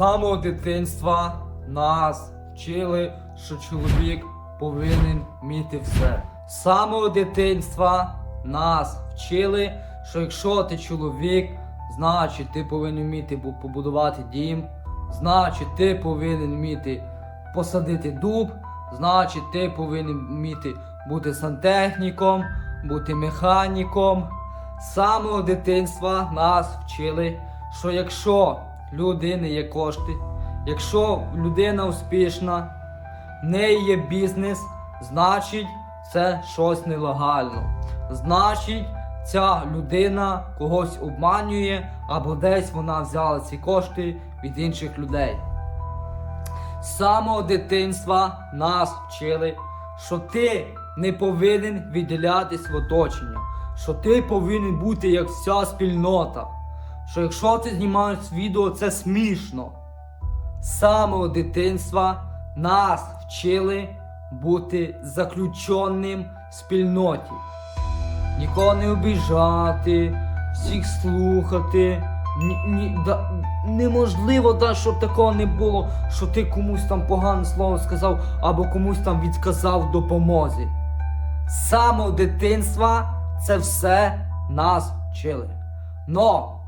самого дитинства нас вчили, що чоловік повинен вміти все. З самого дитинства нас вчили, що якщо ти чоловік, значить ти повинен вміти побудувати дім, значить ти повинен вміти посадити дуб, значить ти повинен вміти бути сантехніком, бути механіком. З самого дитинства нас вчили, що якщо людини є кошти, якщо людина успішна, в неї є бізнес, значить це щось нелегально. Значить, ця людина когось обманює або десь вона взяла ці кошти від інших людей. З самого дитинства нас вчили, що ти не повинен відділятись в оточення, що ти повинен бути як вся спільнота. Що якщо ти знімаєш відео, це смішно. З самого дитинства нас вчили бути заключеним в спільноті. Нікого не обіжати, всіх слухати. Ні, ні, да, неможливо, да, щоб такого не було, що ти комусь там погане слово сказав або комусь там відказав допомозі. З самого дитинства це все нас вчили. Но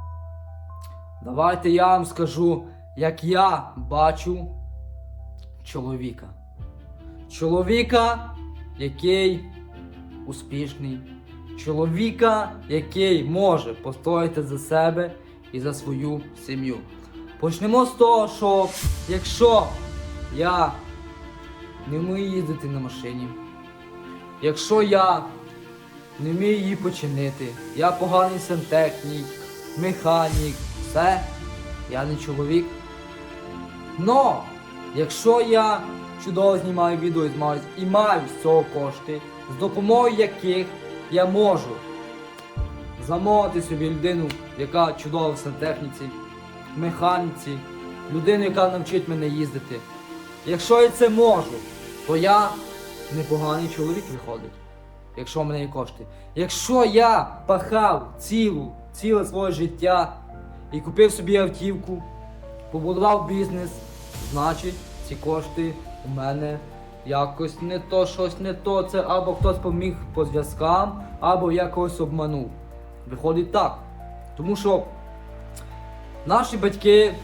давайте я вам скажу, як я бачу чоловіка. Чоловіка, який успішний, чоловіка, який може постояти за себе і за свою сім'ю. Почнемо з того, що якщо я не вмію їздити на машині, якщо я не вмію її починити, я поганий сантехнік, механік, все, я не чоловік. Но, якщо я чудово знімаю відео і змагаюсь і маю з цього кошти, з допомогою яких я можу замовити собі людину, яка чудова в сантехніці, механіці, людину, яка навчить мене їздити. Якщо я це можу, то я непоганий чоловік виходить, якщо в мене є кошти. Якщо я пахав цілу, ціле своє життя і купив собі автівку, побудував бізнес, значить ці кошти у мене якось не то, щось не то. Це або хтось поміг по зв'язкам, або я когось обманув. Виходить так. Тому що наші батьки,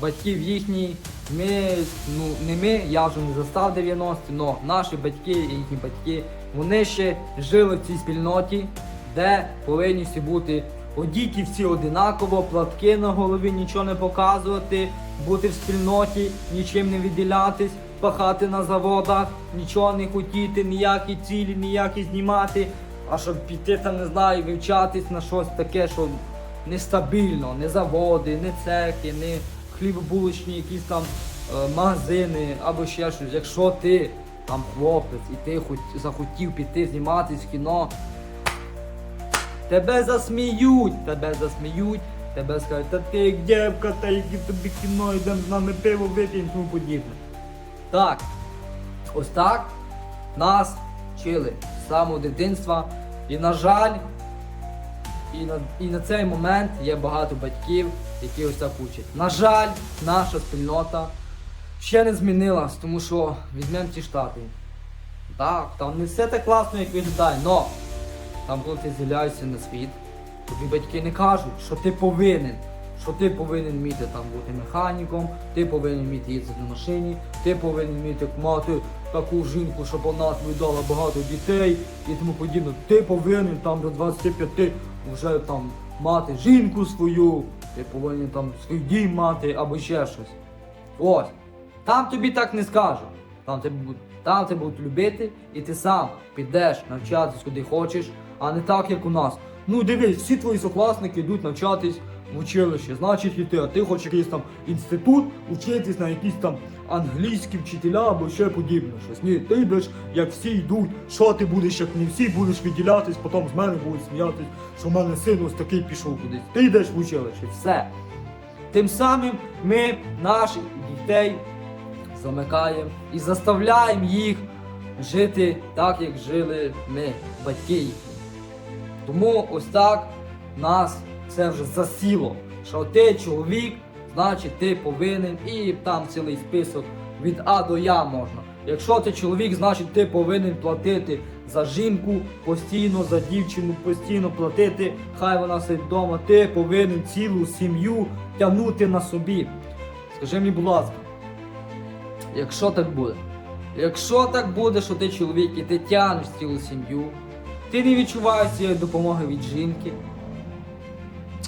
батьків їхні, ми, ну не ми, я вже не застав 90-ті, але наші батьки і їхні батьки, вони ще жили в цій спільноті, де повинні всі бути одіті всі одинаково, платки на голові, нічого не показувати, бути в спільноті, нічим не відділятись, пахати на заводах, нічого не хотіти, ніякі цілі, ніякі знімати. А щоб піти там, не знаю, вивчатись на щось таке, що нестабільно, не заводи, не цехи, не хлібобулочні якісь там е, магазини або ще щось. Якщо ти там хлопець і ти хоч захотів піти зніматись в кіно, тебе засміють, тебе засміють, тебе скажуть, та ти як дівка, та які тобі кіно, йдемо з нами пиво вип'ємо тому подібне. Так, ось так нас вчили з самого дитинства. І на жаль, і на, і на цей момент є багато батьків, які ось так учать. На жаль, наша спільнота ще не змінилась, тому що візьмемо ті штати. Так, там не все так класно, як виглядає, але там, коли ти з'являєшся на світ, тобі батьки не кажуть, що ти повинен. Що ти повинен вміти там бути механіком, ти повинен вміти їздити на машині, ти повинен вміти мати таку жінку, щоб вона тобі дала багато дітей і тому подібне. Ти повинен там до 25 вже там мати жінку свою, ти повинен там свій дім мати або ще щось. Ось. Там тобі так не скажуть. Там будуть, там тебе будуть любити, і ти сам підеш навчатись куди хочеш, а не так, як у нас. Ну дивись, всі твої сокласники йдуть навчатись в училище, значить і ти, а ти хочеш якийсь там інститут, учитись на якісь там англійські вчителя або ще подібне щось. Ні, ти йдеш, як всі йдуть, що ти будеш, як не всі, будеш відділятись, потім з мене будуть сміятись, що в мене син ось такий пішов кудись. Ти йдеш в училище, все. Тим самим ми наших дітей замикаємо і заставляємо їх жити так, як жили ми, батьки їхні. Тому ось так нас це вже засіло, що ти чоловік, значить ти повинен і там цілий список від А до Я можна. Якщо ти чоловік, значить ти повинен платити за жінку постійно, за дівчину постійно платити, хай вона сидить вдома, ти повинен цілу сім'ю тягнути на собі. Скажи мені, будь ласка, якщо так буде, якщо так буде, що ти чоловік і ти тягнеш цілу сім'ю, ти не відчуваєш цієї допомоги від жінки,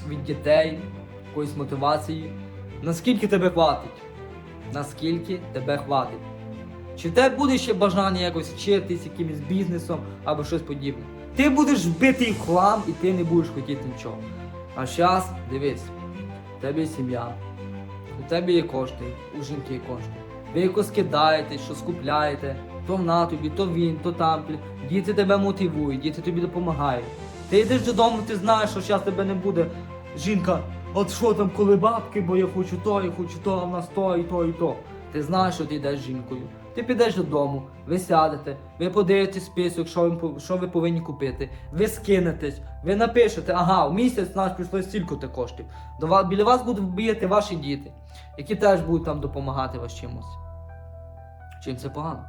від дітей, якоїсь мотивації, наскільки тебе хватить? Наскільки тебе хватить? Чи в тебе буде ще бажання якось вчитись якимось бізнесом або щось подібне? Ти будеш вбитий в хлам і ти не будеш хотіти нічого. А зараз, дивись, в тебе є сім'я, у тебе є кошти, у жінки є кошти. Ви якось кидаєте, що скупляєте, то вона тобі, то він, то там. Діти тебе мотивують, діти тобі допомагають. Ти йдеш додому, ти знаєш, що зараз тебе не буде. Жінка, от що там, коли бабки, бо я хочу то, я хочу то, а в нас то і то, і то. Ти знаєш, що ти йдеш жінкою. Ти підеш додому, ви сядете, ви подивитесь список, що ви, що ви повинні купити, ви скинетесь, ви напишете, ага, в місяць нас пішло стільки-то коштів. До вас, біля вас будуть бігати ваші діти, які теж будуть там допомагати вас чимось. Чим це погано?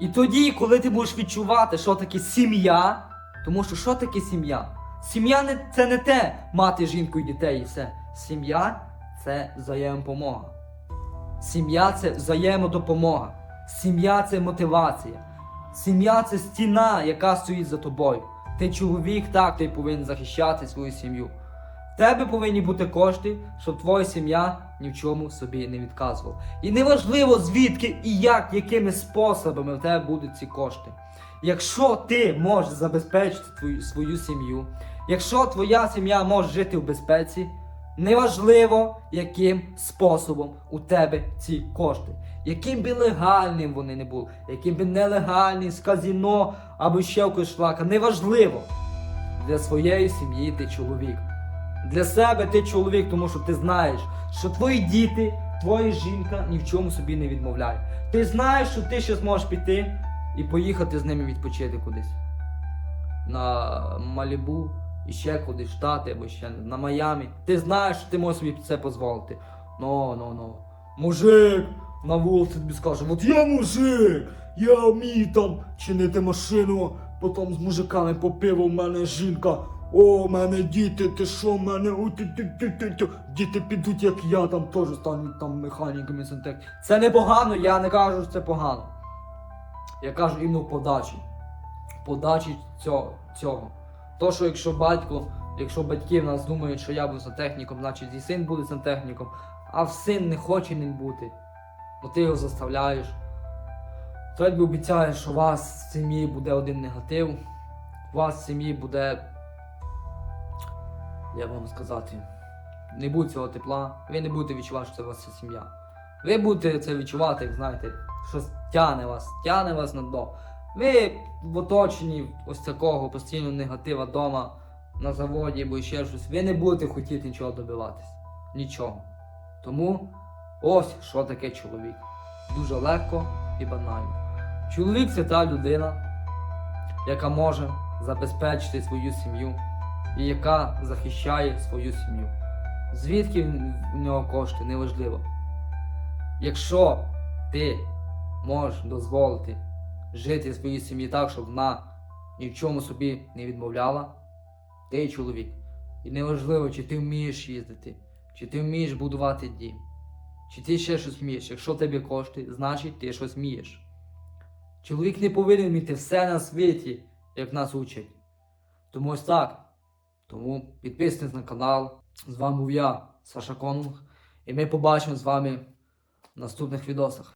І тоді, коли ти будеш відчувати, що таке сім'я, тому що що таке сім'я? Сім'я не, це не те мати жінку і дітей і все. Сім'я це взаємопомога. Сім'я це взаємодопомога. Сім'я це мотивація. Сім'я це стіна, яка стоїть за тобою. Ти чоловік, так, ти повинен захищати свою сім'ю. В тебе повинні бути кошти, щоб твоя сім'я ні в чому собі не відказувала. І неважливо звідки і як, якими способами в тебе будуть ці кошти. Якщо ти можеш забезпечити твою свою сім'ю, якщо твоя сім'я може жити в безпеці, неважливо, яким способом у тебе ці кошти. Яким би легальним вони не були, яким би нелегальним з казіно або ще якось шлака, неважливо. Для своєї сім'ї ти чоловік. Для себе ти чоловік, тому що ти знаєш, що твої діти, твоя жінка ні в чому собі не відмовляє. Ти знаєш, що ти ще зможеш піти і поїхати з ними відпочити кудись. На Малібу, і ще кудись, в Штати або ще на Майамі. Ти знаєш, що ти можеш собі це дозволити. Ну, ну, ну. Мужик на вулиці тобі скаже, от я мужик, я вмію там чинити машину, потім з мужиками попив, у мене жінка. О, у мене діти, ти що, у мене діти підуть, як я, там теж стануть там механіками сантек. Це не погано, я не кажу, що це погано. Я кажу іменно в подачі. В подачі цього. цього. То, що якщо батько, якщо батьки в нас думають, що я буду сантехніком, значить і син буде сантехніком, а син не хоче ним бути, бо ти його заставляєш. То якби обіцяєш, що у вас в сім'ї буде один негатив, у вас в сім'ї буде, як вам сказати, не буде цього тепла, ви не будете відчувати, що це ваша сім'я. Ви будете це відчувати, як знаєте, щось тяне вас, тяне вас на дно. Ви в оточенні ось такого постійного негатива вдома, на заводі або ще щось, ви не будете хотіти нічого добиватись. Нічого. Тому ось що таке чоловік. Дуже легко і банально. Чоловік це та людина, яка може забезпечити свою сім'ю і яка захищає свою сім'ю. Звідки в нього кошти, неважливо. Якщо ти можеш дозволити жити в своїй сім'ї так, щоб вона ні в чому собі не відмовляла, ти чоловік. І неважливо, чи ти вмієш їздити, чи ти вмієш будувати дім, чи ти ще щось вмієш. Якщо в тебе кошти, значить ти щось вмієш. Чоловік не повинен вміти все на світі, як нас учать. Тому ось так. Тому підписуйтесь на канал. З вами був я, Саша Конунг, і ми побачимо з вами в наступних відосах.